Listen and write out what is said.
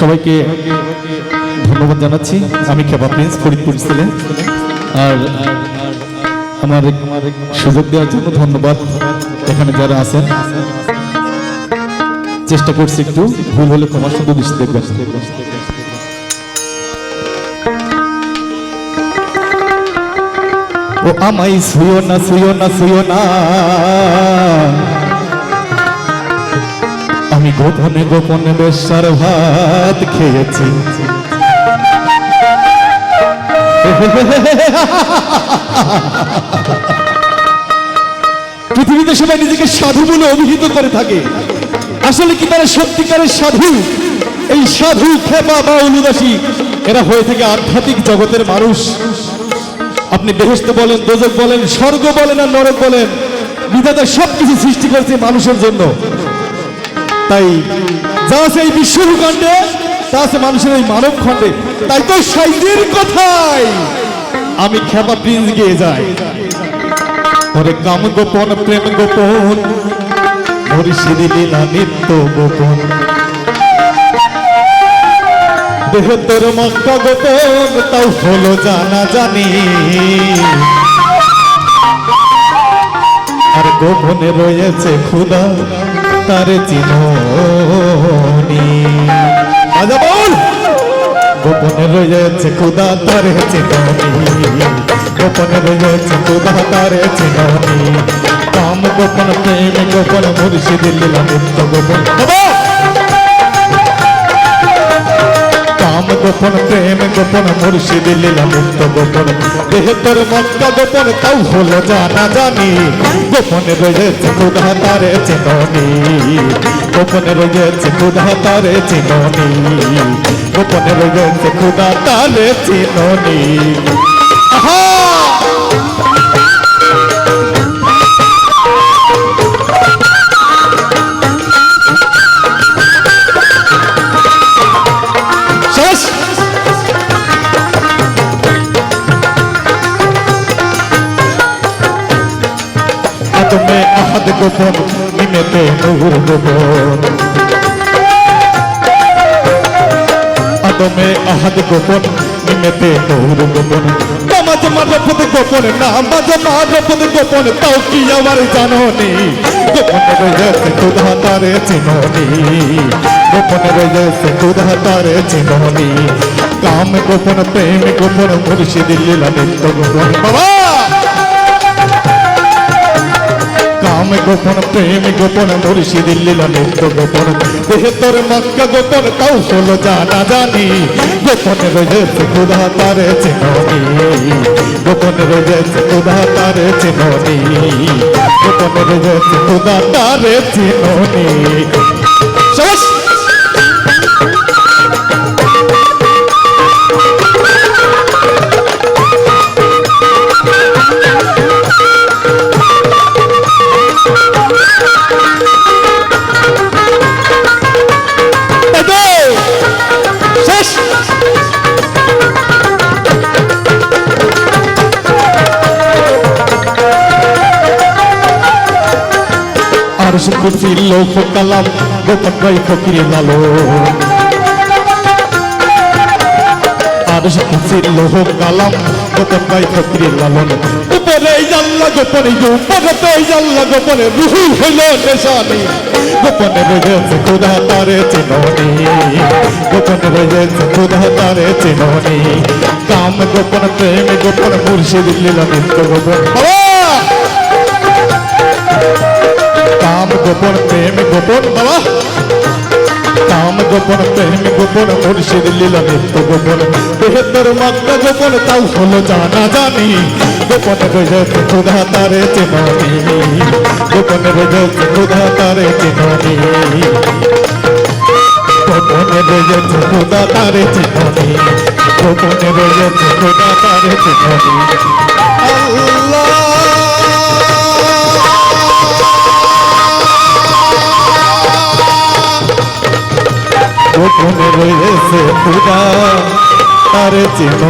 সবাইকে ধন্যবাদ জানাচ্ছি। আমি খেপা প্রিন্স, ফরিদপুর ছেলে আর, আমার সুযোগ দেওয়ার জন্য ধন্যবাদ। এখানে যারা আছেন, চেষ্টা করছি একটু ভুল হলে তোমার শুধু দৃষ্টি দেখবেন। ও আমায় শুয়ো না শুয়ো না শুয়ো না। গোপনে গোপনে বেশার ভাত খেয়েছি। পৃথিবীতে সবাই নিজেকে সাধু বলে অভিহিত করে থাকে। আসলে কি তারা সত্যিকারের সাধু? এই সাধু, খেপা বা অনুদাসী, এরা হয়ে থাকে আধ্যাত্মিক জগতের মানুষ। আপনি বেহস্ত বলেন, দোজক বলেন, স্বর্গ বলেন আর নরক বলেন, বিধাতা সবকিছু সৃষ্টি করেছে মানুষের জন্য। তাই যা আছে এই বিশ্বভূখণ্ডে তা আছে মানুষের এই মানব খণ্ডে তাই তো সাইজের কথাই। আমি খেপা প্রিন্স গিয়ে যাই। ওরে কাম গোপন, প্রেম গোপন, মরিষিদি লীলা নিত্য গোপন। দেহ তোর মক্কা গোপন, তাও হলো জানা জানি। আর গোপনে রয়েছে খুদা তার চিনি গোপনে রয়েছে খুদা তার চিনি গোপনে রয়েছে খুদা তার চিনি কাম গোপন, প্রেম গোপন, মুর্শিদ লীলা নিত্য গোপন। গোপন প্রেম, গোপন মুর্শিদ, লীলা মুক্ত গোপন। দেহতর মুক্ত গোপন তাও হলো জানা জানি। গোপনে রয়েছে খুদা তারে চিননি। গোপনে রয়েছে খুদা তারে চিননি। গোপনে রয়েছে খুদা তারে চিননি। আহা! আদমে আহাদ গোপন নিমেতে নূর গোপন আদমে আহাদ গোপন নিমেতে নূর গোপন নামাজ মারফত গোপন নামাজ মারফত গোপন তাও কি আমার জাননি গোপনে রয়েছে খুদা তারে চিননি গোপনে রয়েছে খুদা তারে চিননি কাম গোপন প্রেম গোপন মুর্শিদ লীলা নিত্য গোপন বাবা কাম গোপন প্রেম, গোপন মুর্শিদ লীলা নিত্য গোপন। দেহতর মক্কা গোপন কৌশল জানা জানি। গোপন রয়েছে খুদা তারে চেনি গোপন রয়েছে খুদা তারে চেনি গোপন রয়েছে খুদা তারে চেনি শেষ আর সে কুর্সি লৌহ কালাম গোপন ভাই ফকিরে লালো। আর সে কুর্সি লৌহ কালাম গোপন ভাই ফকিরে লালন। উপরে জাল্লা গোপনে উপরে জাল্লা গোপনে, রুহু হইল নেশানি গোপনে রয়েছে খুদা তারে চিননি। গোপনে রয়েছে খুদা তারে চিননি। কাম গোপন, প্রেম গোপন, মুর্শিদ লীলা নিত্য গোপন! কাম গোপন, প্রেম গোপন, বাবা! কাম গোপন, প্রেম গোপন, মুর্শিদ লীলা নিত্য গোপন। বেহতর মক্কা গোপন, তাও হলো জানা জানি গোপন রয়েছে খুদা তারে চেননি। গোপন রয়েছে খুদা তারে চেননি। গোপনে রয়েছে খুদা তারে চেননি। গোপনে রয়েছে খুদা তারে চেননি। গোপনে রয়েছে খুদা তার চিন